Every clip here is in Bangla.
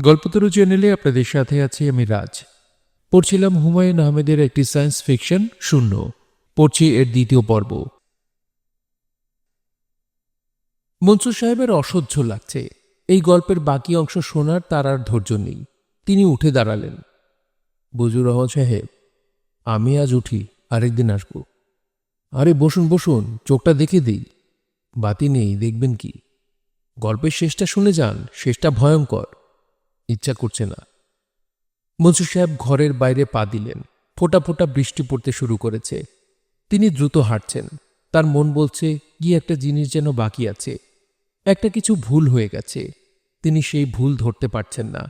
গল্পতরু চ্যানেলে আপনাদের সাথে আছি আমি রাজ। পড়ছিলাম হুমায়ুন আহমেদের একটি সায়েন্স ফিকশন শূন্য। পড়ছি এর দ্বিতীয় পর্ব। মনসুর সাহেবের অসহ্য লাগছে। এই গল্পের বাকি অংশ শোনার তার আর ধৈর্য নেই। তিনি উঠে দাঁড়ালেন। বুজুর রহমান সাহেব, আমি আজ উঠি, আরেকদিন আসব। আরে বসুন বসুন, চোখটা দেখে দিই। বাতি নেই, দেখবেন কি? গল্পের শেষটা শুনে যান, শেষটা ভয়ঙ্কর। ইচ্ছা করছে না। মনসুর সাহেব ঘরের বাইরে পা দিলেন। ফোঁটা ফোঁটা বৃষ্টি পড়তে শুরু করেছে। তিনি দ্রুত হাঁটছেন। তার মন বলছে, কি একটা জিনিস যেন বাকি আছে। একটা কিছু ভুল হয়ে গেছে। তিনি সেই ভুল ধরতে পারছেন না।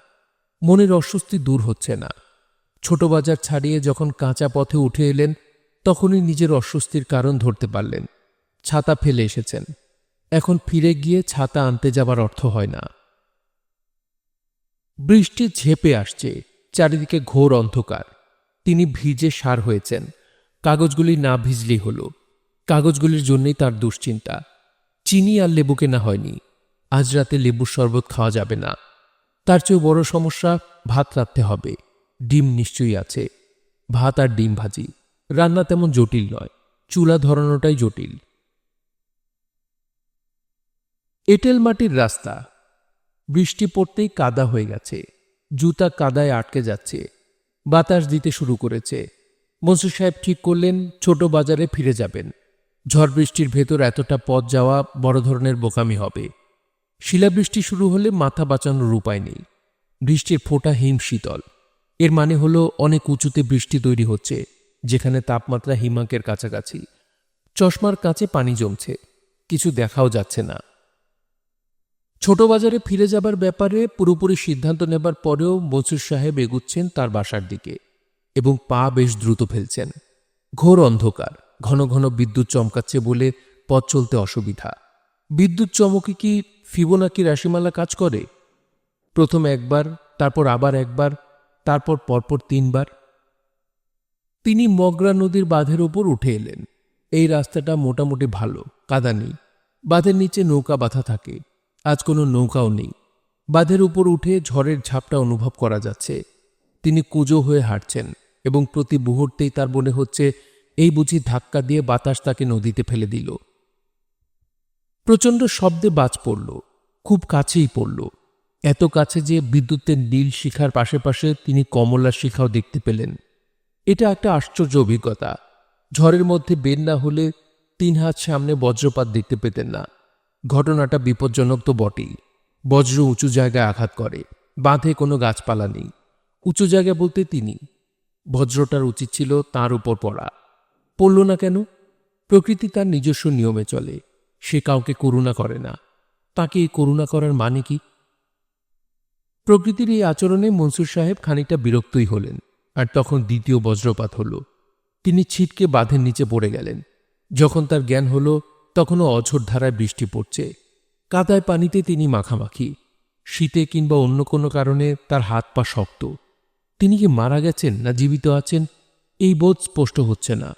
মনের অস্বস্তি দূর হচ্ছে না। ছোট বাজার ছাড়িয়ে যখন কাঁচা পথে উঠে এলেন, তখনই নিজের অস্বস্তির কারণ ধরতে পারলেন। ছাতা ফেলে এসেছেন। এখন ফিরে গিয়ে ছাতা আনতে যাবার অর্থ হয় না। বৃষ্টি ঝেপে আসছে, চারিদিকে ঘোর অন্ধকার। তিনি ভিজে সার হয়েছেন। কাগজগুলি না ভিজলেই হলো। কাগজগুলির জন্যই তার দুশ্চিন্তা। চিনি আর লেবু কেনা হয়নি। আজ রাতে লেবুর শরবত খাওয়া যাবে না। তার চেয়েও বড় সমস্যা, ভাত রাখতে হবে। ডিম নিশ্চয়ই আছে। ভাত আর ডিম ভাজি। রান্না তেমন জটিল নয়। চুলা ধরানোটাই জটিল। এঁটেল মাটির রাস্তা। বৃষ্টি পড়তেই কাদা হয়ে গেছে। জুতা কাদায় আটকে যাচ্ছে। বাতাস দিতে শুরু করেছে। মনসুর সাহেব ঠিক করলেন, ছোট বাজারে ফিরে যাবেন। ঝড় বৃষ্টির ভেতর এতটা পথ যাওয়া বড় ধরনের বোকামি হবে। শিলাবৃষ্টি শুরু হলে মাথা বাঁচানোর উপায় নেই। বৃষ্টির ফোঁটা হিম শীতল। এর মানে হলো অনেক উঁচুতে বৃষ্টি তৈরি হচ্ছে, যেখানে তাপমাত্রা হিমাঙ্কের কাছাকাছি। চশমার কাছে পানি জমছে। কিছু দেখাও যাচ্ছে না। ছোট বাজারে ফিরে যাবার ব্যাপারে পুরোপুরি সিদ্ধান্ত নেবার পরেও মনসুর সাহেব এগুচ্ছেন তার বাসার দিকে এবং পা বেশ দ্রুত ফেলছেন। ঘোর অন্ধকার, ঘন ঘন বিদ্যুৎ চমকাচ্ছে বলে পথ চলতে অসুবিধা। বিদ্যুৎ চমকে কি ফিবোনাকি রাশিমালা কাজ করে? প্রথম একবার, তারপর আবার একবার, তারপর পরপর তিনবার। তিনি মগরা নদীর বাঁধের ওপর উঠে এলেন। এই রাস্তাটা মোটামুটি ভালো কাদা নেই বাঁধের নিচে নৌকা বাঁধা থাকে। আজ কোনো নৌকাও নেই। বাঁধের উপর উঠে ঝড়ের ঝাপটা অনুভব করা যাচ্ছে। তিনি কুজো হয়ে হাঁটছেন এবং প্রতি মুহূর্তেই তার মনে হচ্ছে, এই বুঝি ধাক্কা দিয়ে বাতাস তাকে নদীতে ফেলে দিল। প্রচণ্ড শব্দে বাজ পড়ল, খুব কাছেই পড়ল। এত কাছে যে বিদ্যুতের নীল শিখার পাশে তিনি কমলার শিখাও দেখতে পেলেন। এটা একটা আশ্চর্য অভিজ্ঞতা। ঝড়ের মধ্যে বের না হলে তিন হাত সামনে বজ্রপাত দেখতে পেতেন না। ঘটনাটা বিপজ্জনক তো বটেই। বজ্র উঁচু জায়গায় আঘাত করে, বাঁধে কোনো গাছপালা নেই। উঁচু জায়গা বলতে তিনি। বজ্রটার উচিত ছিল তার উপর পড়া। পড়ল না কেন? প্রকৃতি তার নিজস্ব নিয়মে চলে। সে কাউকে করুণা করে না। তাকে এই করুণা করার মানে কি? প্রকৃতির এই আচরণে মনসুর সাহেব খানিকটা বিরক্তই হলেন, আর তখন দ্বিতীয় বজ্রপাত হল। তিনি ছিটকে বাঁধের নিচে পড়ে গেলেন। যখন তার জ্ঞান হল তখনও অঝোর ধারায় বৃষ্টি পড়ছে। কাদায় পানিতে তিনি মাখামাখি। শীতে কিংবা অন্য কোনো কারণে তার হাত পা শক্ত। তিনি কি মারা গেছেন না জীবিত আছেন? এই বোধ স্পষ্ট হচ্ছে না।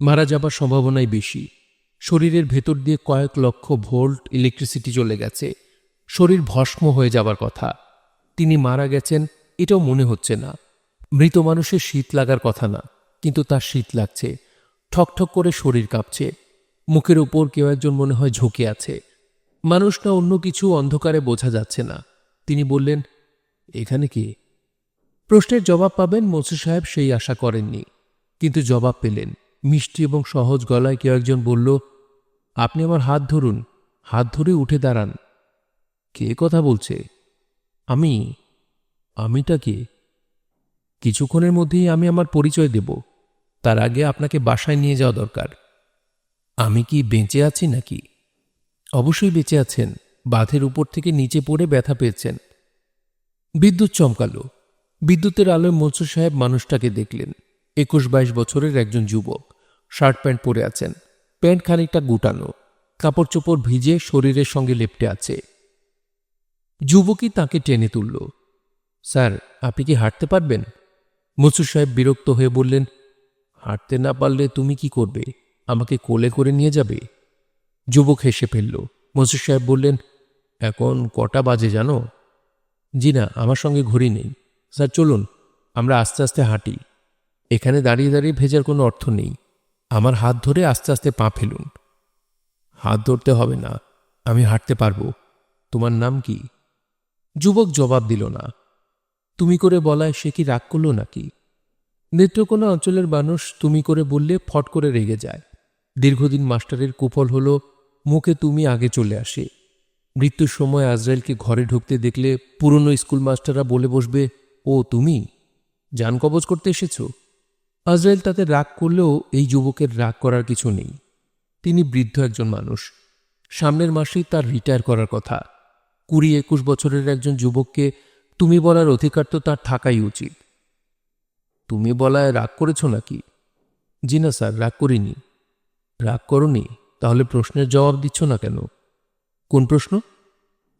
মারা যাবার সম্ভাবনাই বেশি। শরীরের ভেতর দিয়ে কয়েক লক্ষ ভোল্ট ইলেকট্রিসিটি চলে গেছে। শরীর ভস্ম হয়ে যাবার কথা। তিনি মারা গেছেন, এটাও মনে হচ্ছে না। মৃত মানুষের শীত লাগার কথা না, কিন্তু তার শীত লাগছে। ঠকঠক করে শরীর কাঁপছে। মুখের উপর কেউ একজন মনে হয় ঝুঁকে আছে। মানুষ না অন্য কিছু অন্ধকারে বোঝা যাচ্ছে না। তিনি বললেন, এখানে কি? প্রশ্নের জবাব পাবেন মনসুর সাহেব সেই আশা করেননি। কিন্তু জবাব পেলেন। মিষ্টি এবং সহজ গলায় কেউ একজন বলল, আপনি আমার হাত ধরুন। হাত ধরে উঠে দাঁড়ান। কে কথা বলছে? আমি? আমিটা কে? কিছুক্ষণের মধ্যেই আমি আমার পরিচয় দেব। তার আগে আপনাকে বাসায় নিয়ে যাওয়া দরকার। আমি কি বেঁচে আছি নাকি? অবশ্যই বেঁচে আছেন, বাঁধের উপর থেকে নিচে পড়ে ব্যথা পেয়েছেন। বিদ্যুৎ চমকালো। বিদ্যুতের আলোয় মনসুর সাহেব মানুষটাকে দেখলেন। একুশ বাইশ বছরের একজন যুবক। শার্ট প্যান্ট পরে আছেন। প্যান্ট খানিকটা গুটানো। কাপড় চোপড় ভিজে শরীরের সঙ্গে লেপটে আছে। যুবকই তাকে টেনে তুলল। স্যার, আপনি কি হাঁটতে পারবেন? মনসুর সাহেব বিরক্ত হয়ে বললেন, হাঁটতে না পারলে তুমি কি করবে? আমাকে কোলে করে নিয়ে যাবে? যুবক হেসে ফেলল। মনসুর সাহেব বললেন, এখন কটা বাজে জানো? জি না, আমার সঙ্গে ঘড়ি নেই। স্যার, চলুন, আমরা আস্তে আস্তে হাঁটি। এখানে দাঁড়িয়ে দাঁড়িয়ে ভেজার কোনো অর্থ নেই। আমার হাত ধরে আস্তে আস্তে পা ফেলুন। হাত ধরতে হবে না, আমি হাঁটতে পারব। তোমার নাম কি? যুবক জবাব দিল না। তুমি করে বলায় সে কি রাগ করল নাকি? নেত্রকোনা অঞ্চলের মানুষ তুমি করে বললে ফট করে রেগে যায়। দীর্ঘদিন মাস্টারের কুফল হলো, মুখে তুমি আগে চলে আসে। মৃত্যুর সময় আজরাইলকে ঘরে ঢুকতে দেখলে পুরনো স্কুল মাস্টাররা বলে বসবে, ও, তুমি? যান কবজ করতে এসেছ? আজরাইল তাতে রাগ করলেও এই যুবকের রাগ করার কিছু নেই। তিনি বৃদ্ধ একজন মানুষ। সামনের মাসেই তার রিটায়ার করার কথা। কুড়ি একুশ বছরের একজন যুবককে তুমি বলার অধিকার তো তার থাকাই উচিত। তুমি বলায় রাগ করেছ নাকি? জি না স্যার, রাগ করিনি। রাগ করনি? তাহলে প্রশ্নের জবাব দিচ্ছ না কেন? কোন প্রশ্ন?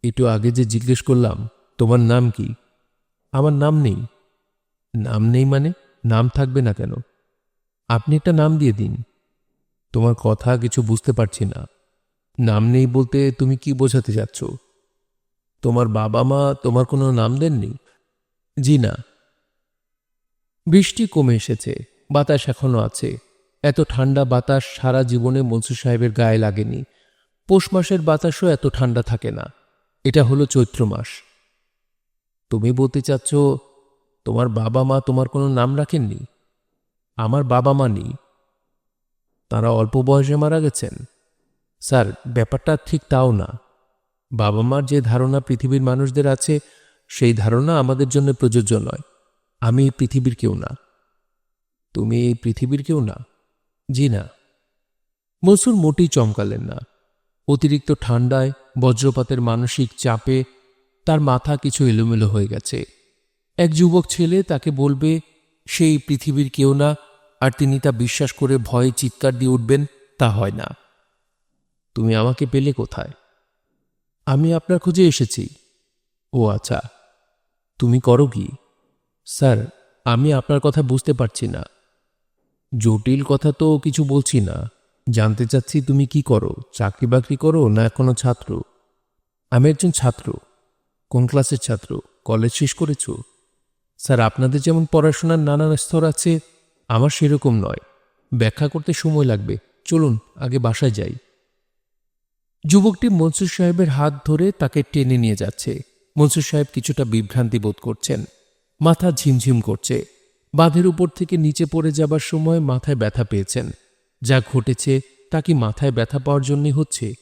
একটু আগে যে জিজ্ঞেস করলাম, তোমার নাম কি? আমার নাম নেই। নাম নেই মানে? নাম থাকবে না কেন? আপনি একটা নাম দিয়ে দিন। তোমার কথা কিছু বুঝতে পারছি না। নাম নেই বলতে তুমি কি বোঝাতে যাচ্ছ? তোমার বাবা মা তোমার কোনো নাম দেননি? জি না। বৃষ্টি কমে এসেছে। বাতাস এখনও আছে। এত ঠান্ডা বাতাস সারা জীবনে মনসুর সাহেবের গায়ে লাগেনি। পৌষ মাসের বাতাসও এত ঠান্ডা থাকে না। এটা হলো চৈত্র মাস। তুমি বলতে চাচ্ছ, তোমার বাবা মা তোমার কোনো নাম রাখেননি? আমার বাবা মা নেই। তারা অল্প বয়সে মারা গেছেন। স্যার, ব্যাপারটা ঠিক তাও না। বাবা মার যে ধারণা পৃথিবীর মানুষদের আছে, সেই ধারণা আমাদের জন্য প্রযোজ্য নয়। আমি পৃথিবীর কেউ না। তুমি পৃথিবীর কেউ না। জি না। মসুর মোটেই চমকালেন না। অতিরিক্ত ঠান্ডায়, বজ্রপাতের মানসিক চাপে তার মাথা কিছু এলোমেলো হয়ে গেছে। এক যুবক ছেলে তাকে বলবে, সেই পৃথিবীর কেউ না, আর তিনি তা বিশ্বাস করে ভয়ে চিৎকার দিয়ে উঠবেন, তা হয় না। তুমি আমাকে পেলে কোথায়? আমি আপনার খোঁজে এসেছি। ও আচ্ছা। তুমি করো কি? স্যার, আমি আপনার কথা বুঝতে পারছি না। জটিল কথা তো কিছু বলছি না। জানতে চাচ্ছি তুমি কি করো? চাকরি বাকরি করো না এখনও ছাত্র? আমি একজন ছাত্র। কোন ক্লাসের ছাত্র? কলেজ শেষ করেছ? স্যার, আপনাদের যেমন পড়াশোনার নানান স্তর আছে, আমার সেরকম নয়। ব্যাখ্যা করতে সময় লাগবে। চলুন, আগে বাসায় যাই। যুবকটি মনসুর সাহেবের হাত ধরে তাকে টেনে নিয়ে যাচ্ছে। মনসুর সাহেব কিছুটা বিভ্রান্তি বোধ করছেন। মাথা ঝিমঝিম করছে। বাঁধের উপর থেকে নিচে পড়ে যাবার সময় মাথায় ব্যথা পেয়েছেন। যা ঘটেছে তা কি মাথায় ব্যথা পাওয়ার জন্যই হচ্ছে?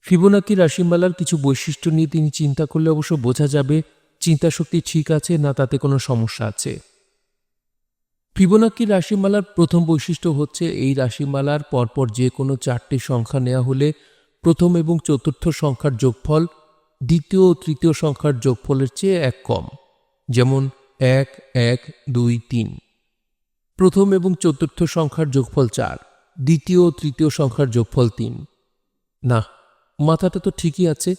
ফিবোনাকি রাশিমালার কিছু বৈশিষ্ট্য নিয়ে তিনি চিন্তা করলে অবশ্য বোঝা যাবে, চিন্তাশক্তি ঠিক আছে না তাতে কোনো সমস্যা আছে। ফিবোনাকি রাশিমালার প্রথম বৈশিষ্ট্য হচ্ছে এই রাশিমালার পরপর যে কোনো চারটি সংখ্যা নেওয়া হলে প্রথম এবং চতুর্থ সংখ্যার যোগফল দ্বিতীয় ও তৃতীয় সংখ্যার যোগফলের চেয়ে এক কম। যেমন এক এক, দুই, তিন। প্রথম এবং চতুর্থ সংখ্যার যোগফল চার। দ্বিতীয় ও তৃতীয় সংখ্যার যোগফল তিন। না, মাথাটা তো ঠিকই আছে।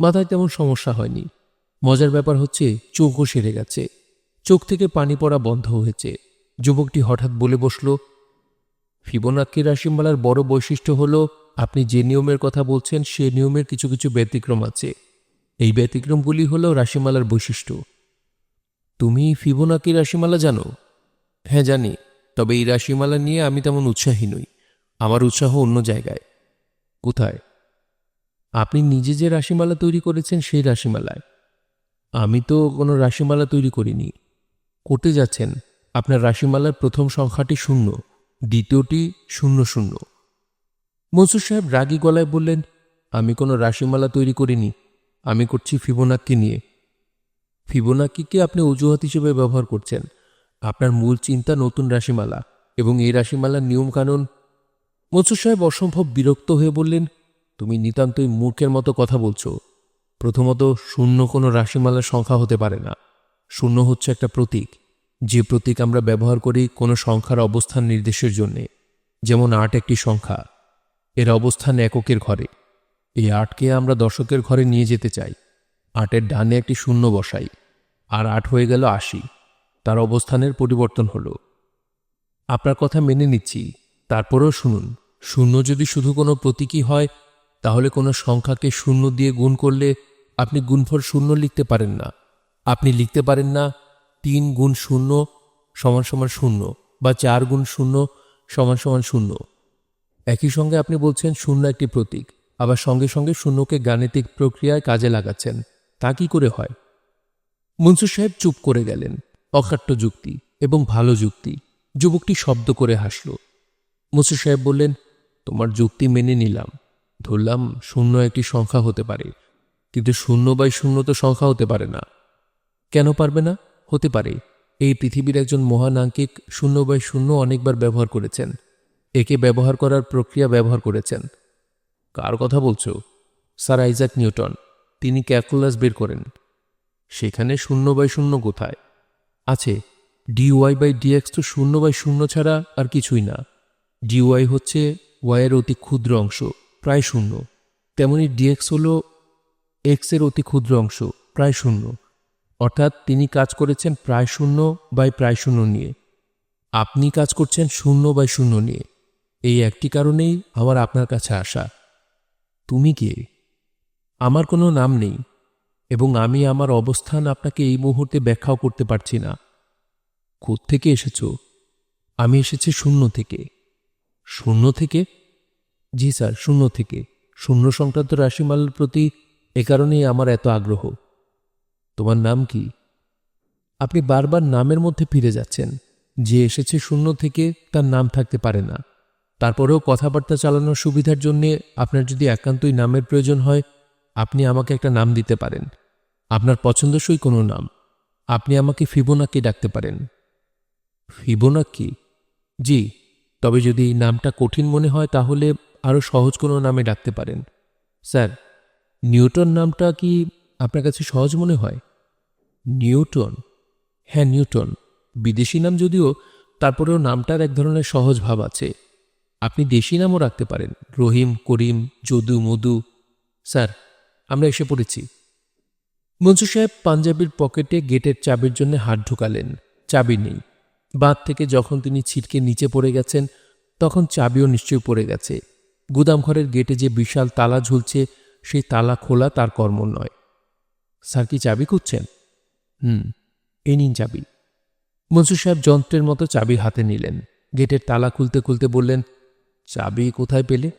মাথায় তেমন সমস্যা হয়নি। মজার ব্যাপার হচ্ছে, চোখও সেরে গেছে। চোখ থেকে পানি পড়া বন্ধ হয়েছে। যুবকটি হঠাৎ বলে বসল, ফিবোনাক্কি রাশিমালার বড় বৈশিষ্ট্য হল, আপনি যে নিয়মের কথা বলছেন, সে নিয়মের কিছু কিছু ব্যতিক্রম আছে। এই ব্যতিক্রমগুলি হল রাশিমালার বৈশিষ্ট্য। তুমি ফিবোনাকি রাশিমালা জানো? হ্যাঁ জানি। তবে এই রাশিমালা নিয়ে আমি তেমন উৎসাহী নই। আমার উৎসাহ অন্য জায়গায়। কোথায়? আপনি নিজে যে রাশিমালা তৈরি করেছেন সেই রাশিমালায়। আমি তো কোনো রাশিমালা তৈরি করিনি। করতে যাচ্ছেন। আপনার রাশিমালার প্রথম সংখ্যাটি শূন্য। দ্বিতীয়টি শূন্য শূন্য। মনসুর সাহেব রাগী গলায় বললেন, আমি কোনো রাশিমালা তৈরি করিনি। আমি করছি ফিবোনাক্কি নিয়ে। ফিবোনাক্কিকে আপনি অজুহাত হিসেবে ব্যবহার করছেন। আপনার মূল চিন্তা নতুন রাশিমালা এবং এই রাশিমালার নিয়মকানুন। মনসুর সাহেব অসম্ভব বিরক্ত হয়ে বললেন, তুমি নিতান্তই মূর্খের মতো কথা বলছো। প্রথমত, শূন্য কোনো রাশিমালার সংখ্যা হতে পারে না। শূন্য হচ্ছে একটা প্রতীক। যে প্রতীক আমরা ব্যবহার করি কোনো সংখ্যার অবস্থান নির্দেশের জন্যে। যেমন আট একটি সংখ্যা। এর অবস্থান এককের ঘরে। এই আটকে আমরা দশকের ঘরে নিয়ে যেতে চাই। আটের ডানে একটি শূন্য বসাই, আর আট হয়ে গেল আশি। তার অবস্থানের পরিবর্তন হলো। আপনার কথা মেনে নিচ্ছি, তারপরেও শুনুন। শূন্য যদি শুধু কোনো প্রতীকী হয়, তাহলে কোনো সংখ্যাকে শূন্য দিয়ে গুণ করলে আপনি গুণফল শূন্য লিখতে পারেন না। আপনি লিখতে পারেন না, তিন গুণ শূন্য সমান সমান শূন্য বা চার গুণ শূন্য সমান সমান শূন্য। একই সঙ্গে আপনি বলছেন শূন্য একটি প্রতীক, আবার সঙ্গে সঙ্গে শূন্যকে গাণিতিক প্রক্রিয়ায় কাজে লাগাচ্ছেন। তা কি করে হয়? মনসুর সাহেব চুপ করে গেলেন অকাট্য যুক্তি এবং ভালো যুক্তি। যুবকটি শব্দ করে হাসল। মনসুর সাহেব বললেন, তোমার যুক্তি মেনে নিলাম। ধরলাম শূন্য একটি সংখ্যা হতে পারে, কিন্তু শূন্য বাই শূন্য তো সংখ্যা হতে পারে না। কেন পারবে না? হতে পারে। এই পৃথিবীর একজন মহান আঙ্কিক শূন্য বাই শূন্য অনেকবার ব্যবহার করেছেন। একে ব্যবহার করার প্রক্রিয়া ব্যবহার করেছেন। কার কথা বলছো? Sir Isaac Newton. তিনি ক্যালকুলাস বের করেন। সেখানে শূন্য বাই শূন্য কোথায়? আছে ডিওয়াই বাই ডিএক্স তো শূন্য বাই শূন্য ছাড়া আর কিছুই না। ডিওয়াই হচ্ছে ওয়াইয়ের অতি ক্ষুদ্র অংশ, প্রায় শূন্য। তেমনি ডিএক্স হল এক্সের অতি ক্ষুদ্র অংশ, প্রায় শূন্য। অর্থাৎ তিনি কাজ করেছেন প্রায় শূন্য বাই প্রায় শূন্য নিয়ে। আপনি কাজ করছেন শূন্য বাই শূন্য নিয়ে। এই একটি কারণেই আমার আপনার কাছে আসা। তুমি কে? আমার কোনো নাম নেই এবং আমি আমার অবস্থান আপনাকে এই মুহূর্তে ব্যাখ্যাও করতে পারছি না। থেকে এসেছ? আমি এসেছি শূন্য থেকে। শূন্য থেকে? জি স্যার, শূন্য থেকে। শূন্য সংক্রান্ত রাশিমালার প্রতি এ কারণেই আমার এত আগ্রহ। তোমার নাম কি? আপনি বারবার নামের মধ্যে ফিরে যাচ্ছেন। যে এসেছে শূন্য থেকে তার নাম থাকতে পারে না। তারপরেও কথাবার্তা চালানোর সুবিধার জন্যে আপনার যদি একান্তই নামের প্রয়োজন হয় আপনি আমাকে একটা নাম দিতে পারেন। আপনার পছন্দসই কোনো নাম। আপনি আমাকে ফিবোনাকে ডাকতে পারেন। ফিবোনাকি? জি, তবে যদি নামটা কঠিন মনে হয় তাহলে আরও সহজ কোনো নামে ডাকতে পারেন। স্যার, নিউটন নামটা কি আপনার কাছে সহজ মনে হয়? নিউটন? হ্যাঁ নিউটন। বিদেশি নাম যদিও, তারপরেও নামটার এক ধরনের সহজ ভাব আছে। আপনি দেশি নামও রাখতে পারেন। রহিম, করিম, যদু, মধু। স্যার আমরা এসে পড়েছি। মনসুর সাহেব পাঞ্জাবির পকেটে গেটের চাবির জন্য হাত ঢুকালেন। চাবি নেই। বাঁধ থেকে যখন তিনি ছিটকে নিচে পড়ে গেছেন, তখন চাবিও নিশ্চয়ই পড়ে গেছে। গুদামঘরের গেটে যে বিশাল তালা ঝুলছে, সেই তালা খোলা তার কর্ম নয়। স্যার কি চাবি খুঁজছেন? হুম এ নিন চাবি। মনসুর সাহেব যন্ত্রের মতো চাবি হাতে নিলেন। গেটের তালা খুলতে খুলতে বললেন, চাবি কোথায় পেলে?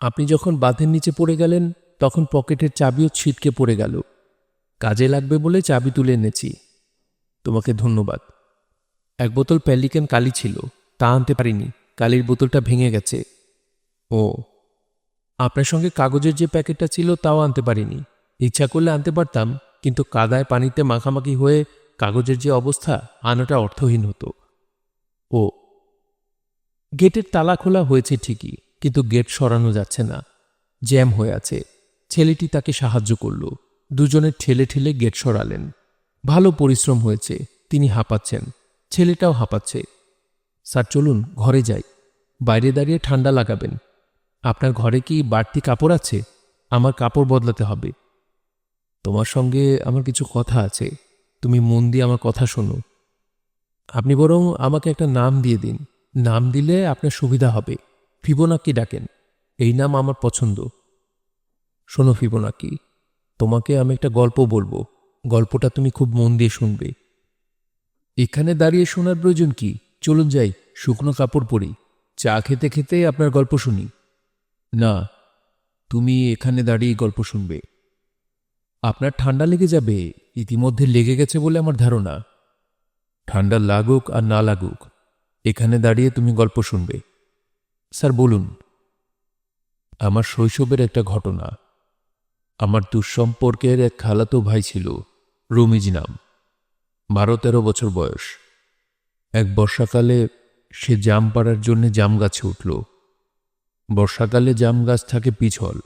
আপনি যখন বাঁধের নিচে পড়ে গেলেন তখন পকেটের চাবিও ছিটকে পড়ে গেল। কাজে লাগবে বলে চাবি তুলে এনেছি। তোমাকে ধন্যবাদ। এক বোতল প্যালিকেন কালি ছিল, তা আনতে পারিনি, কালির বোতলটা ভেঙে গেছে। ও, আপনার সঙ্গে কাগজের যে প্যাকেটটা ছিল তাও আনতে পারিনি। ইচ্ছা করলে আনতে পারতাম, কিন্তু কাদায় পানিতে মাখামাখি হয়ে কাগজের যে অবস্থা, আনাটা অর্থহীন হতো। ও, গেটের তালা খোলা হয়েছে ঠিকই, কিন্তু গেট সরানো যাচ্ছে না, জ্যাম হয়ে আছে। ছেলেটি তাকে সাহায্য করল। দুজনে ঠেলে ঠেলে গেট সরালেন। ভালো পরিশ্রম হয়েছে, তিনি হাঁপাচ্ছেন। ছেলেটাও হাঁপাচ্ছে। স্যার, চলুন, ঘরে যাই। বাইরে দাঁড়িয়ে ঠান্ডা লাগাবেন। আপনার ঘরে কি বাড়তি কাপড় আছে? আমার কাপড় বদলাতে হবে। তোমার সঙ্গে আমার কিছু কথা আছে। তুমি মন দিয়ে আমার কথা শোনো। আপনি বরং আমাকে একটা নাম দিয়ে দিন। নাম দিলে আপনার সুবিধা হবে। ফিবোনাকি ডাকেন। এই নাম আমার পছন্দ। শোনো ফিবোনাকি, তোমাকে আমি একটা গল্প বলব। গল্পটা তুমি খুব মন দিয়ে শুনবে। এখানে দাঁড়িয়ে শোনার প্রয়োজন কি? চলুন যাই, শুকনো কাপড় পরি। চা খেতে খেতে আপনার গল্প শুনি। না, তুমি এখানে দাঁড়িয়ে গল্প শুনবে। আপনার ঠান্ডা লেগে যাবে, ইতিমধ্যে লেগে গেছে বলে আমার ধারণা। ঠান্ডা লাগুক আর না লাগুক, এখানে দাঁড়িয়ে তুমি গল্প শুনবে। স্যার, বলুন। আমার শৈশবের একটা ঘটনা। আমার দুঃসম্পর্কের এক খালাতো ভাই ছিল রমিজ নাম। বারো তেরো বছর বয়স। এক বর্ষাকালে সে জাম পাড়ার জন্য জাম গাছে উঠল। বর্ষাকালে জাম গাছ থাকে পিছল।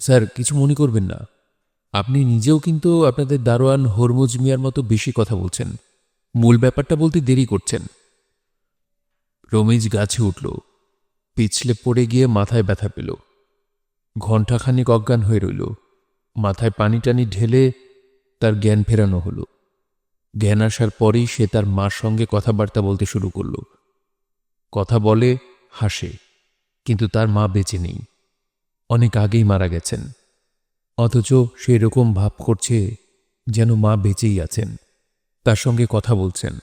স্যার, কিছু মনে করবেন না। আপনি নিজেও কিন্তু আপনাদের দারোয়ান হরমুজ মিয়ার মতো বেশি কথা বলছেন। মূল ব্যাপারটা বলতে দেরি করছেন। রমিজ গাছে উঠল। পিছলে পড়ে গিয়ে মাথায় ব্যথা পেল। ঘণ্টাখানিক অজ্ঞান হয়ে রইল। মাথায় পানি টানি ঢেলে তার জ্ঞান ফেরানো হলো। জ্ঞান আসার পরেই সে তার মার সঙ্গে কথাবার্তা বলতে শুরু করল। কথা বলে, হাসে, কিন্তু তার মা বেঁচে নেই। অনেক আগেই মারা গেছেন। অথচ সে এরকম ভাব করছে যেন মা বেঁচেই আছেন। তার সঙ্গে কথা বলছেন।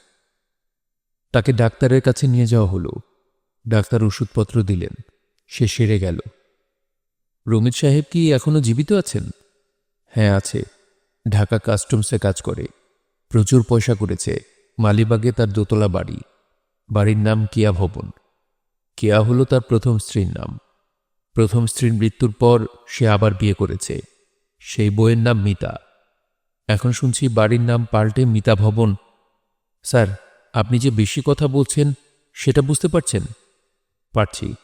তাকে ডাক্তারের কাছে নিয়ে যাওয়া হলো। ডাক্তার ওষুধপত্র দিলেন। সে সেরে গেল। রমিত সাহেব কি এখনও জীবিত আছেন? হ্যাঁ আছে। ঢাকা কাস্টমসে কাজ করে। প্রচুর পয়সা করেছে। মালিবাগে তার দোতলা বাড়ি। বাড়ির নাম কিয়া ভবন। কেয়া হলো তার প্রথম স্ত্রীর নাম। প্রথম স্ত্রীর মৃত্যুর পর সে আবার বিয়ে করেছে। সেই বইয়ের নাম মিতা। এখন শুনছি বাড়ির নাম পাল্টে মিতা ভবন। স্যার, আপনি যে বেশি কথা বলছেন, সেটা বুঝতে পারছেন? পারছি।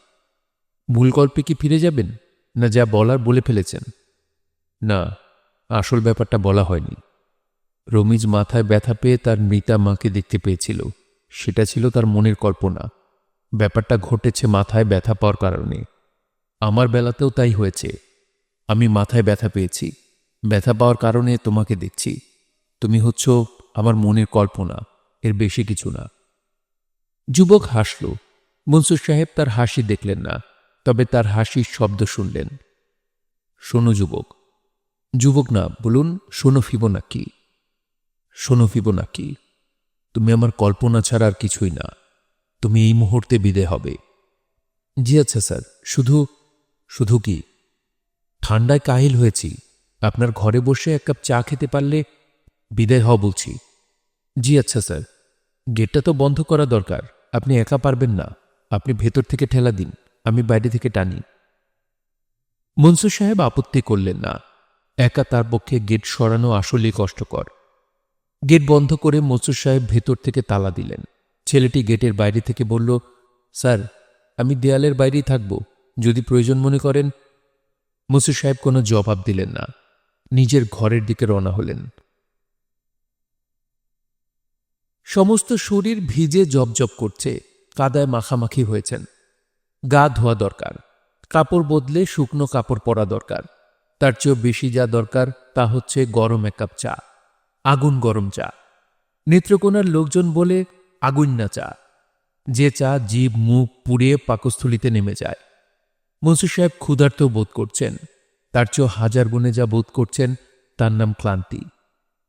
মূল গল্পে কি ফিরে যাবেন? না যা বলার বলে ফেলেছেন। না, আসল ব্যাপারটা বলা হয়নি। রমিজ মাথায় ব্যথা পেয়ে তার মৃতা মাকে দেখতে পেয়েছিল। সেটা ছিল তার মনের কল্পনা। ব্যাপারটা ঘটেছে মাথায় ব্যথা পাওয়ার কারণে। আমার বেলাতেও তাই হয়েছে। আমি মাথায় ব্যথা পেয়েছি। ব্যথা পাওয়ার কারণে তোমাকে দেখছি। তুমি হচ্ছ আমার মনের কল্পনা, এর বেশি কিছু না। যুবক হাসল। মনসুর সাহেব তার হাসি দেখলেন না। তবে তার হাসির শব্দ শুনলেন। শোনো যুবক যুবক না, বলুন, শোনো ফিবোনাকি। শোনো ফিবোনাকি, তুমি আমার কল্পনা ছাড়া আর কিছুই না। তুমি এই মুহূর্তে বিদে হবে। জি আচ্ছা স্যার, শুধু শুধু কি? ঠান্ডায় কাহিল হয়েছি। আপনার ঘরে বসে এক কাপ চা খেতে পারলে বিদায় হও বলছি। জি আচ্ছা স্যার, গেটটা তো বন্ধ করা দরকার, আপনি একা পারবেন না। আপনি ভেতর থেকে ঠেলা দিন। আমি বাইরে থেকে টানি। মনসুর সাহেব আপত্তি করলেন না। একা তার পক্ষে গেট সরানো আসলেই কষ্টকর। গেট বন্ধ করে মনসুর সাহেব ভেতর থেকে তালা দিলেন। ছেলেটি গেটের বাইরে থেকে বলল, স্যার, আমি দেয়ালের বাইরেই থাকব। যদি প্রয়োজন মনে করেন? মসুর সাহেব কোনো জবাব দিলেন না। নিজের ঘরের দিকে রওনা হলেন। সমস্ত শরীর ভিজে জবজব করছে। কাদায় মাখামাখি হয়েছেন। গা ধোয়া দরকার, কাপড় বদলে শুকনো কাপড় পরা দরকার। তার চেয়েও বেশি যা দরকার তা হচ্ছে গরম এক কাপ চা, আগুন গরম চা। নেত্রকোনার লোকজন বলে, আগুন না চা। যে চা জীব, মুখ পুড়িয়ে পাকস্থলিতে নেমে যায়। মনসুর সাহেব ক্ষুধার্ত বোধ করছেন। তার চেয়েও হাজার গুণে যা বোধ করছেন, তার নাম ক্লান্তি।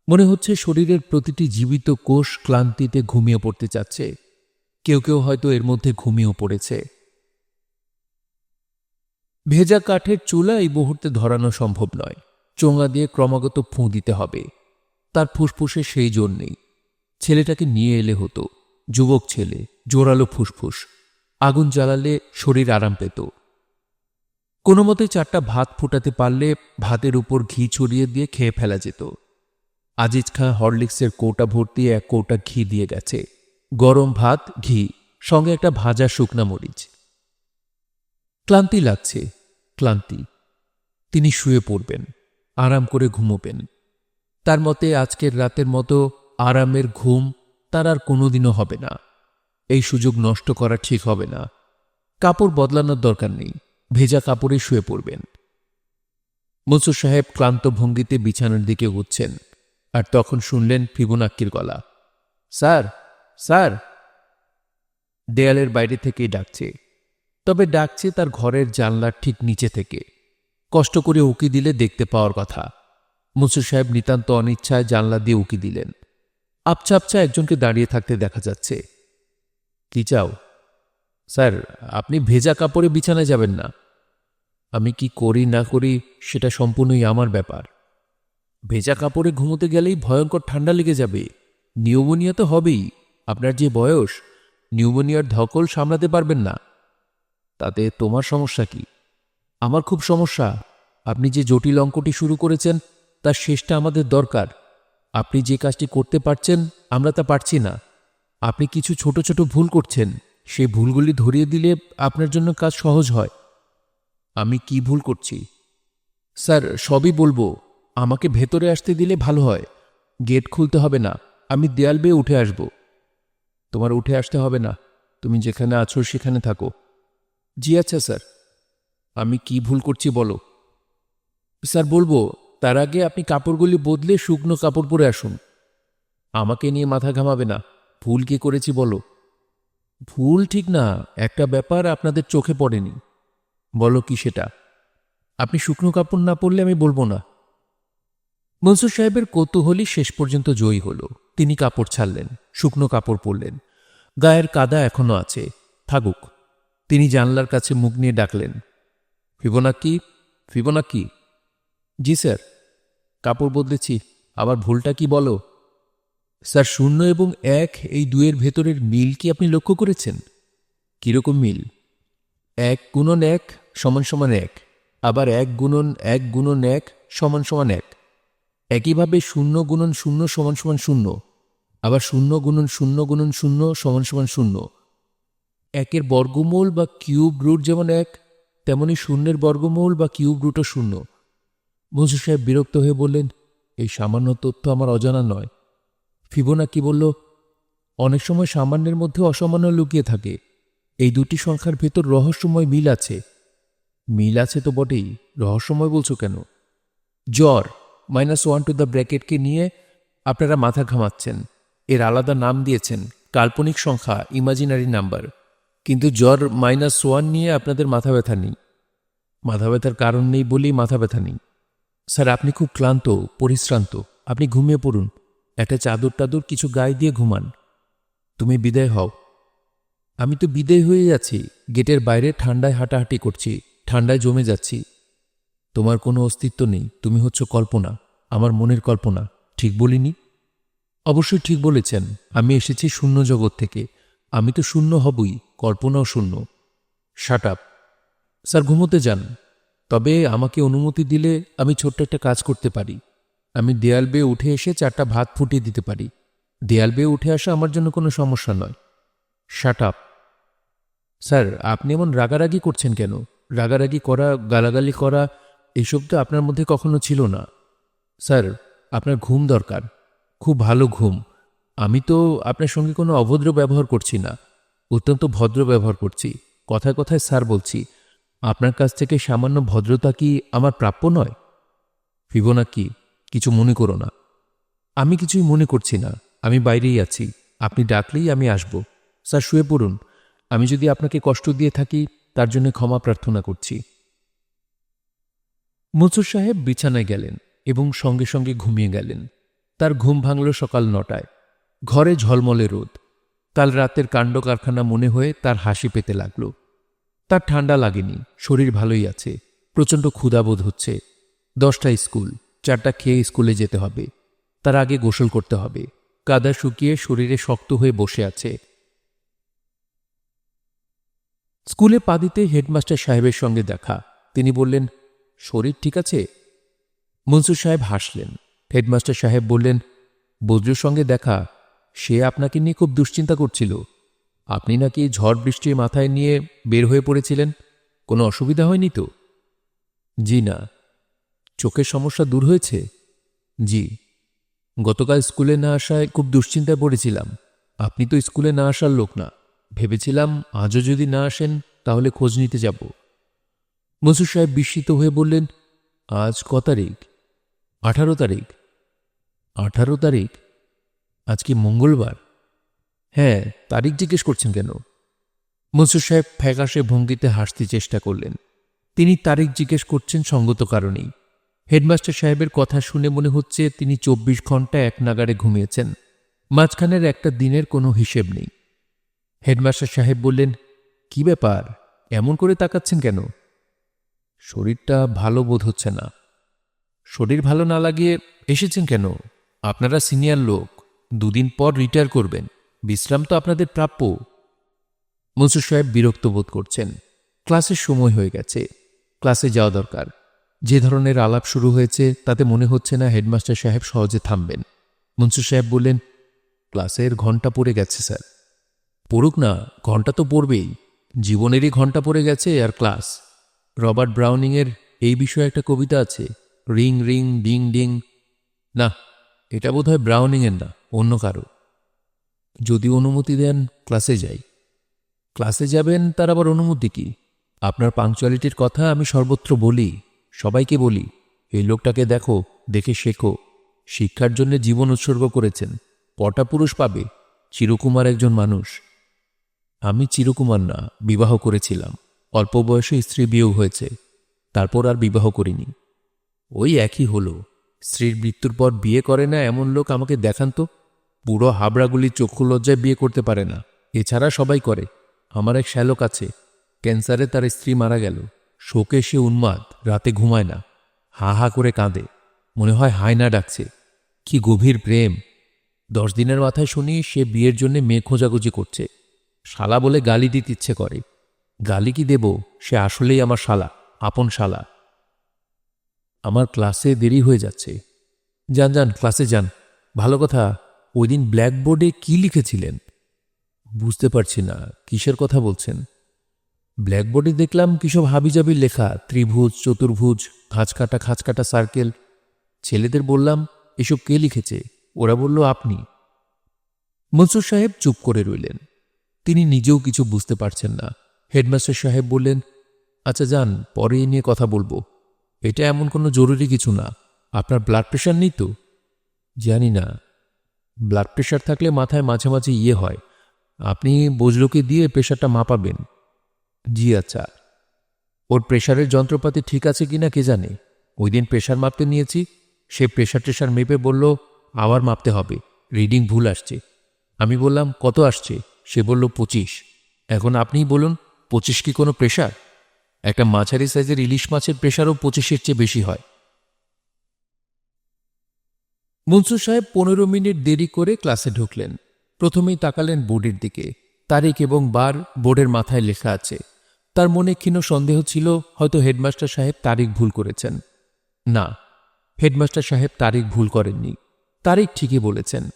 মনে হচ্ছে শরীরের প্রতিটি জীবিত কোষ ক্লান্তিতে ঘুমিয়ে পড়তে চাচ্ছে। কেউ কেউ হয়তো এর মধ্যে ঘুমিয়েও পড়েছে। ভেজা কাঠের চুলা এই মুহূর্তে ধরানো সম্ভব নয়। চোঙা দিয়ে ক্রমাগত ফুঁ দিতে হবে। তার ফুসফুসে সেই জোর নেই। ছেলেটাকে নিয়ে এলে হতো। যুবক ছেলে, জোরালো ফুসফুস। আগুন জ্বালালে শরীর আরাম পেত। কোনো মতে চারটা ভাত ফুটাতে পারলে ভাতের উপর ঘি ছড়িয়ে দিয়ে খেয়ে ফেলা যেত। আজিজ খাঁ হরলিক্সের কৌটা ভর্তি এক কৌটা ঘি দিয়ে গেছে। গরম ভাত, ঘি, সঙ্গে একটা ভাজা শুকনা মরিচ। ক্লান্তি লাগছে, ক্লান্তি। তিনি শুয়ে পড়বেন, আরাম করে ঘুমোবেন। তার মতে আজকের রাতের মতো আরামের ঘুম তার আর কোনোদিনও হবে না। এই সুযোগ নষ্ট করা ঠিক হবে না। কাপড় বদলানোর দরকার নেই, ভেজা কাপড়ে শুয়ে পড়বেন। মনসুর সাহেব ক্লান্ত ভঙ্গিতে বিছানার দিকে উঠছেন আর তখন শুনলেন ফিবোনাক্কির গলা। Sir sir! দেয়ালের বাইরে থেকেই ডাকছে। তবে ডাকছে তার ঘরের জানলার ঠিক নিচে থেকে। কষ্ট করে উকি দিলে দেখতে পাওয়ার কথা। মনসুর সাহেব নিতান্ত অনিচ্ছায় জানলা দিয়ে উকি দিলেন। আপচা আপচা একজনকে দাঁড়িয়ে থাকতে দেখা যাচ্ছে। কি চাও? স্যার, আপনি ভেজা কাপড়ে বিছানায় যাবেন না। আমি কি করি না করি সেটা সম্পূর্ণই আমার ব্যাপার। ভেজা কাপড়ে ঘুমোতে গেলেই ভয়ঙ্কর ঠান্ডা লেগে যাবে। নিউমোনিয়া তো হবেই। আপনার যে বয়স, নিউমোনিয়ার ধকল সামলাতে পারবেন না। তাতে তোমার সমস্যা কি? আমার খুব সমস্যা। আপনি যে জটিল অঙ্কটি শুরু করেছেন, তার শেষটা আমাদের দরকার। আপনি যে কাজটি করতে পারছেন, আমরা তা পারছি না। আপনি কিছু ছোট ছোট ভুল করছেন। সেই ভুলগুলি ধরিয়ে দিলে আপনার জন্য কাজ সহজ হয়। আমি কি ভুল করছি? স্যার, সবই বলব। আমাকে ভেতরে আসতে দিলে ভালো হয়। গেট খুলতে হবে না। আমি দেয়াল বেয়ে উঠে আসব। তোমার উঠে আসতে হবে না। তুমি যেখানে আছো, সেখানে থাকো। জি আচ্ছা স্যার। আমি কি ভুল করছি বলো? স্যার, বলব, তার আগে আপনি কাপড়গুলি বদলে শুকনো কাপড় পরে আসুন। আমাকে নিয়ে মাথা ঘামাবে না। ভুল কি করেছি বলো? ভুল ঠিক না, একটা ব্যাপার আপনাদের চোখে পড়েনি। বলো কি সেটা? আপনি শুকনো কাপড় না পরলে আমি বলব না। মনসুর সাহেবের কৌতূহলী শেষ পর্যন্ত জয়ী হল। তিনি কাপড় ছাড়লেন, শুকনো কাপড় পরলেন। গায়ের কাদা এখনও আছে। থাকুক। তিনি জানলার কাছে মুখ নিয়ে ডাকলেন ফিবোনাক্কি ফিবোনাক্কি জি স্যার। কাপড় বদলেছি, আবার ভুলটা কি বলো? স্যার, শূন্য এবং এক এই দুয়ের ভেতরের মিল কি আপনি লক্ষ্য করেছেন? কীরকম মিল? এক গুণন এক সমান সমান এক, আবার এক গুণন এক গুণন এক সমান সমান এক। একইভাবে শূন্য গুণন শূন্য সমান সমান শূন্য, আবার শূন্য গুণন শূন্য গুণন শূন্য সমান সমান শূন্য। একের বর্গমূল বা কিউব রুট যেমন এক, তেমনি শূন্যের বর্গমূল বা কিউব রুটও শূন্য। মনসুর সাহেব বিরক্ত হয়ে বললেন, এই সামান্য তথ্য আমার অজানা নয়। ফিবোনা কি বলল, অনেক সময় সামান্যের মধ্যে অসামান্য লুকিয়ে থাকে। এই দুটি সংখ্যার ভেতর রহস্যময় মিল আছে। মিল আছে তো বটেই, রহস্যময় বলছো কেন? জ্বর, মাইনাস ওয়ান টু দ্য ব্র্যাকেটকে নিয়ে আপনারা মাথা ঘামাচ্ছেন। এর আলাদা নাম দিয়েছেন, কাল্পনিক সংখ্যা, ইমাজিনারি নাম্বার। কিন্তু জ্বর মাইনাস ওয়ান নিয়ে আপনাদের মাথা ব্যথা নেই। মাথা ব্যথার কারণ নেই বলেই মাথা ব্যথা নেই। স্যার, আপনি খুব ক্লান্ত, পরিশ্রান্ত। আপনি ঘুমিয়ে পড়ুন। একটা চাদর টাদর কিছু গায়ে দিয়ে ঘুমান। তুমি বিদায় হও। আমি তো বিদায় হয়ে যাচ্ছি। গেটের বাইরে ঠান্ডায় হাঁটাহাঁটি করছি। ঠান্ডায় জমে যাচ্ছি। তোমার কোনো অস্তিত্ব নেই। তুমি হচ্ছ কল্পনা। আমার মনের কল্পনা। ঠিক বলিনি? অবশ্যই ঠিক বলেছেন। আমি এসেছি শূন্য জগৎ থেকে। আমি তো শূন্য হবই, কল্পনাও শূন্য। শাট আপ স্যার, ঘুমোতে যান। তবে আমাকে অনুমতি দিলে আমি ছোট্ট একটা কাজ করতে পারি। আমি দেয়াল বেয়ে উঠে এসে চারটা ভাত ফুটিয়ে দিতে পারি। দেয়াল বেয়ে উঠে আসা আমার জন্য কোনো সমস্যা নয়। শাট আপ স্যার, আপনি এমন রাগারাগি করছেন কেন? রাগারাগি করা, গালাগালি করা, এসব তো আপনার মধ্যে কখনো ছিল না। স্যার, আপনার ঘুম দরকার। খুব ভালো ঘুম। আমি তো আপনার সঙ্গে কোনো অভদ্র ব্যবহার করছি না, অত্যন্ত ভদ্র ব্যবহার করছি। কথায় কথায় স্যার বলছি, আপনার কাছ থেকে সামান্য ভদ্রতা কি আমার প্রাপ্য নয়? ফিবোনা কি? কিছু মনে করো না। আমি কিছুই মনে করছি না, আমি বাইরেই আছি। আপনি ডাকলেই আমি আসব। স্যার, শুয়ে পড়ুন। আমি যদি আপনাকে কষ্ট দিয়ে থাকি, তার জন্য ক্ষমা প্রার্থনা করছি। মনসুর সাহেব বিছানায় গেলেন এবং সঙ্গে সঙ্গে ঘুমিয়ে গেলেন। তার ঘুম ভাঙল সকাল নটায়। ঘরে ঝলমলে রোদ। কাল রাতের কাণ্ড কারখানা মনে হয়ে তার হাসি পেতে লাগল। তার ঠান্ডা লাগেনি, শরীর ভালোই আছে, প্রচণ্ড ক্ষুধাবোধ হচ্ছে। দশটা স্কুল, চারটা খেয়ে স্কুলে যেতে হবে। তার আগে গোসল করতে হবে। কাদা শুকিয়ে শরীরে শক্ত হয়ে বসে আছে। স্কুলে পা দিতে হেডমাস্টার সাহেবের সঙ্গে দেখা। তিনি বললেন, শরীর ঠিক আছে? মনসুর সাহেব হাসলেন। হেডমাস্টার সাহেব বললেন বজ্রুর সঙ্গে দেখা। সে আপনাকে নিয়ে খুব দুশ্চিন্তা করছিল। আপনি নাকি ঝড় বৃষ্টি মাথায় নিয়ে বের হয়ে পড়েছিলেন? কোনো অসুবিধা হয়নি তো? জি না। চোখের সমস্যা দূর হয়েছে? জি। গতকাল স্কুলে না আসায় খুব দুশ্চিন্তায় পড়েছিলাম। আপনি তো স্কুলে না আসার লোক না। ভেবেছিলাম আজও যদি না আসেন, তাহলে খোঁজ নিতে যাব। মসুর সাহেব বিস্মিত হয়ে বললেন, আজ ক তারিখ? আঠারো তারিখ। আঠারো তারিখ? আজ কি মঙ্গলবার। হ্যাঁ তারিখ জিজ্ঞেস করছেন কেন? মনসুর সাহেব ফ্যাকাশে ভঙ্গিতে হাসতে চেষ্টা করলেন। তিনি তারিখ জিজ্ঞেস করছেন সঙ্গত কারণেই। হেডমাস্টার সাহেবের কথা শুনে মনে হচ্ছে তিনি চব্বিশ ঘণ্টা এক নাগারে ঘুমিয়েছেন। মাঝখানের একটা দিনের কোনো হিসেব নেই। হেডমাস্টার সাহেব বললেন, কি ব্যাপার? এমন করে তাকাচ্ছেন কেন? শরীরটা ভালো বোধ হচ্ছে না। শরীর ভালো না লাগিয়ে এসেছেন কেন? আপনারা সিনিয়র লোক। দুদিন পর রিটায়ার করবেন। বিশ্রাম তো আপনাদের প্রাপ্য। মনসুর সাহেব বিরক্ত বোধ করছেন। ক্লাসের সময় হয়ে গেছে। ক্লাসে যাওয়া দরকার। যে ধরনের আলাপ শুরু হয়েছে, তাতে মনে হচ্ছে না হেডমাস্টার সাহেব সহজে থামবেন। মনসুর সাহেব বললেন, ক্লাসের ঘণ্টা পড়ে গেছে, স্যার। পড়ুক না, ঘণ্টা তো পড়বেই। জীবনেরই ঘণ্টা পড়ে গেছে আর ক্লাস। রবার্ট ব্রাউনিংয়ের এই বিষয়ে একটা কবিতা আছে। Ring ring, ding ding. না এটা বোধহয় ব্রাউনিংয়ের না, অন্য কারও। যদি অনুমতি দেন, ক্লাসে যাই। ক্লাসে যাবেন, তার আবার অনুমতি কি? আপনার পাংচুয়ালিটির কথা আমি সর্বত্র বলি, সবাইকে বলি। এই লোকটাকে দেখো, দেখে শেখো। শিক্ষার জন্য জীবন উৎসর্গ করেছেন কটা পুরুষ পাবে, চিরকুমার একজন মানুষ। আমি চিরকুমার না, বিবাহ করেছিলাম। অল্প বয়সে স্ত্রী বিয়েও হয়েছে, তারপর আর বিবাহ করিনি। ওই একই হলো। স্ত্রীর মৃত্যুর পর বিয়ে করে না এমন লোক আমাকে দেখান তো। পুরো হাবড়াগুলি চক্ষু লজ্জায় বিয়ে করতে পারে না। এছাড়া সবাই করে। আমার এক শ্যালক আছে। ক্যান্সারে তার স্ত্রী মারা গেল। শোকে সে উন্মাদ। রাতে ঘুমায় না। হা হা করে কাঁদে। মনে হয় হায়না ডাকছে। কি গভীর প্রেম। দশ দিনের মাথায় শুনি সে বিয়ের জন্য মেয়ে খোঁজাখুঁজি করছে। শালা বলে গালি দিতে ইচ্ছে করে। গালি কি দেব? সে আসলেই আমার শালা। আপন শালা। আমার ক্লাসে দেরি হয়ে যাচ্ছে। যান যান, ক্লাসে যান। ভালো কথা ওই দিন ব্ল্যাকবোর্ডে কি লিখেছিলেন? বুঝতে পারছি না, কিসের কথা বলছেন? ব্ল্যাকবোর্ডে দেখলাম কিসব হাবিজাবির লেখা, ত্রিভুজ, চতুর্ভুজ, খাঁচকাটা খাঁচকাটা সার্কেল। ছেলেদের বললাম, এসব কে লিখেছে? ওরা বলল, আপনি। মনসুর সাহেব চুপ করে রইলেন। তিনি নিজেও কিছু বুঝতে পারছেন না। হেডমাস্টার সাহেব বললেন আচ্ছা যান, পরে নিয়ে কথা বলব। এটা এমন কোনো জরুরি কিছু না। আপনার ব্লাড প্রেশার নেই তো? জানি না। ব্লাড প্রেশার থাকলে মাথায় মাঝে মাঝে ইয়ে হয়। আপনি বজলোকে দিয়ে প্রেশারটা মাপাবেন। জি আচ্ছা। ওর প্রেশারের যন্ত্রপাতি ঠিক আছে কি না কে জানে? ওই দিন প্রেশার মাপতে নিয়েছি। সে প্রেশার টেশার মেপে বলল, আবার মাপতে হবে। রিডিং ভুল আসছে। আমি বললাম, কত আসছে? সে বলল, পঁচিশ। এখন আপনিই বলুন, পঁচিশ কি কোনো প্রেশার একটা মাঝারি সাইজের ইলিশ মাছের প্রেশারও পঁচিশের চেয়ে বেশি হয়। মনসুর সাহেব পনেরো মিনিট দেরি করে ক্লাসে ঢুকলেন। প্রথমেই তাকালেন বোর্ডের দিকে। তারিখ এবং বার বোর্ডের মাথায় লেখা আছে। তার মনে ক্ষীণ সন্দেহ ছিল, হয়তো হেডমাস্টার সাহেব তারিখ ভুল করেছেন। না, হেডমাস্টার সাহেব তারিখ ভুল করেননি। তারিখ ঠিকই বলেছেন।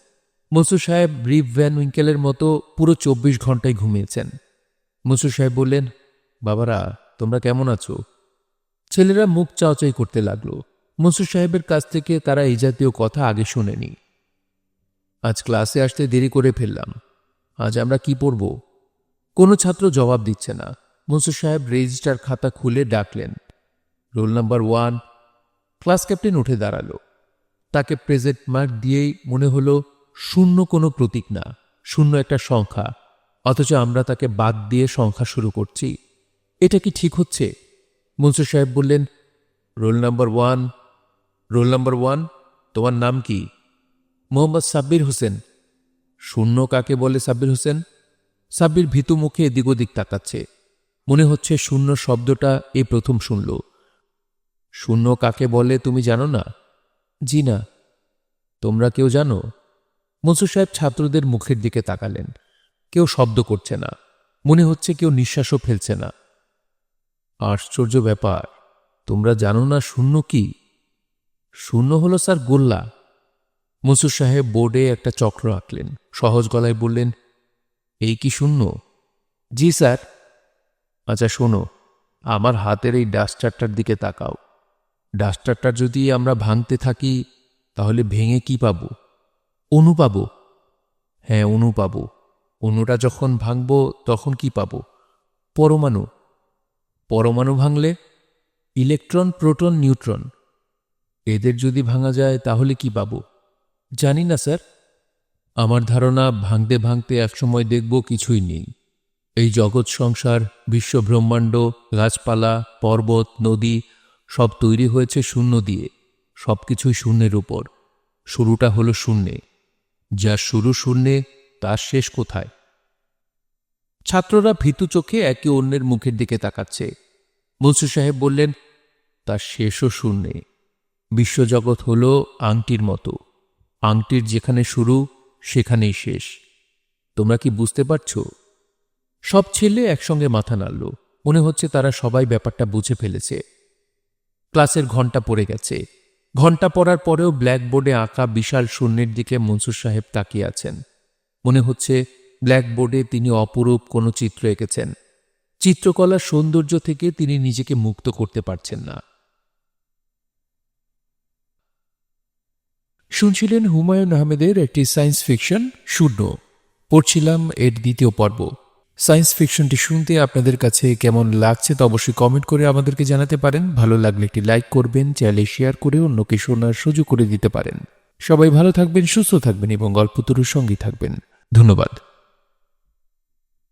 মনসুর সাহেব রিভ ভ্যান উইঙ্কেলের মতো পুরো চব্বিশ ঘন্টায় ঘুমিয়েছেন। মনসুর সাহেব বললেন, বাবারা তোমরা কেমন আছো? ছেলেরা মুখ চাওচাই করতে লাগল। মনসুর সাহেবের কাছ থেকে তারা এই জাতীয় কথা আগে শোনেনি। আজ ক্লাসে আসতে দেরি করে ফেললাম। আজ আমরা কি পড়ব? কোনো ছাত্র জবাব দিচ্ছে না। মনসুর সাহেব রেজিস্টার খাতা খুলে ডাকলেন। Roll number one. Class captain উঠে দাঁড়াল। তাকে প্রেজেন্ট মার্ক দিয়েই মনে হলো শূন্য কোনো প্রতীক না, শূন্য একটা সংখ্যা। অথচ আমরা তাকে বাদ দিয়ে সংখ্যা শুরু করছি। এটা কি ঠিক হচ্ছে? মনসুর সাহেব বললেন roll number one roll number one তোমার নাম কি? মোহাম্মদ সাব্বির হোসেন, শূন্য কাকে বলে সাব্বির হোসেন? সাব্বির ভীতু মুখে এদিক ওদিক তাকাচ্ছে। মনে হচ্ছে শূন্য শব্দটা এই প্রথম শুনল। শূন্য কাকে বলে তুমি জানো না? জি না। তোমরা কেউ জানো? মনসুর সাহেব ছাত্রদের মুখের দিকে তাকালেন। কেউ শব্দ করছে না। মনে হচ্ছে কেউ নিঃশ্বাসও ফেলছে না। আশ্চর্য ব্যাপার, তোমরা জানো না শূন্য কি? শূন্য হলো স্যার গোল্লা। মনসুর সাহেব বোর্ডে একটা চক্র আঁকলেন, সহজ গলায় বললেন, এই কি শূন্য? জি স্যার। আচ্ছা শোনো, আমার হাতের এই ডাস্টারটার দিকে তাকাও। ডাস্টারটা যদি আমরা ভাঙতে থাকি, তাহলে ভেঙে কি পাব? অনু পাব। হ্যাঁ অনু পাব। অনুটা যখন ভাঙব, তখন কি পাব? পরমাণু। পরমাণু ভাঙলে ইলেকট্রন, প্রোটন, নিউট্রন। এদের যদি ভাঙা যায়, তাহলে কি পাব? জানি না, স্যার। আমার ধারণা, ভাঙতে ভাঙতে একসময় দেখব কিছুই নেই। এই জগৎ সংসার, বিশ্ব ব্রহ্মাণ্ড, গাছপালা, পর্বত, নদী, সব তৈরি হয়েছে শূন্য দিয়ে সব কিছুই শূন্যের উপর। শুরুটা হলো শূন্যে। যার শুরু শূন্যে তার শেষ কোথায়? ছাত্ররা ভীতু চোখে একে অন্যের মুখের দিকে তাকাচ্ছে। মনসুর সাহেব বললেন, তার শেষও শূন্যে। বিশ্বজগৎ হল আংটির মতো। আংটির যেখানে শুরু, সেখানেই শেষ। তোমরা কি বুঝতে পারছ? সব ছেলে একসঙ্গে মাথা নাড়ল। মনে হচ্ছে তারা সবাই ব্যাপারটা বুঝে ফেলেছে। ক্লাসের ঘণ্টা পড়ে গেছে। ঘণ্টা পড়ার পরেও ব্ল্যাকবোর্ডে আঁকা বিশাল শূন্যের দিকে মনসুর সাহেব তাকিয়ে আছেন। মনে হচ্ছে ব্ল্যাকবোর্ডে তিনি অপরূপ কোনো চিত্র এঁকেছেন। চিত্রকলার সৌন্দর্য থেকে তিনি নিজেকে মুক্ত করতে পারছেন না। শুনছিলেন হুমায়ুন আহমেদের একটি সায়েন্স ফিকশন শূন্য। পড়ছিলাম এর দ্বিতীয় পর্ব। সায়েন্স ফিকশনটি শুনতে আপনাদের কাছে কেমন লাগছে তা অবশ্যই কমেন্ট করে আমাদেরকে জানাতে পারেন। ভালো লাগলে একটি লাইক করবেন, চ্যানেলে শেয়ার করে অন্যকে শোনার সুযোগ করে দিতে পারেন। সবাই ভালো থাকবেন, সুস্থ থাকবেন এবং গল্পতরুর সঙ্গী থাকবেন। ধন্যবাদ।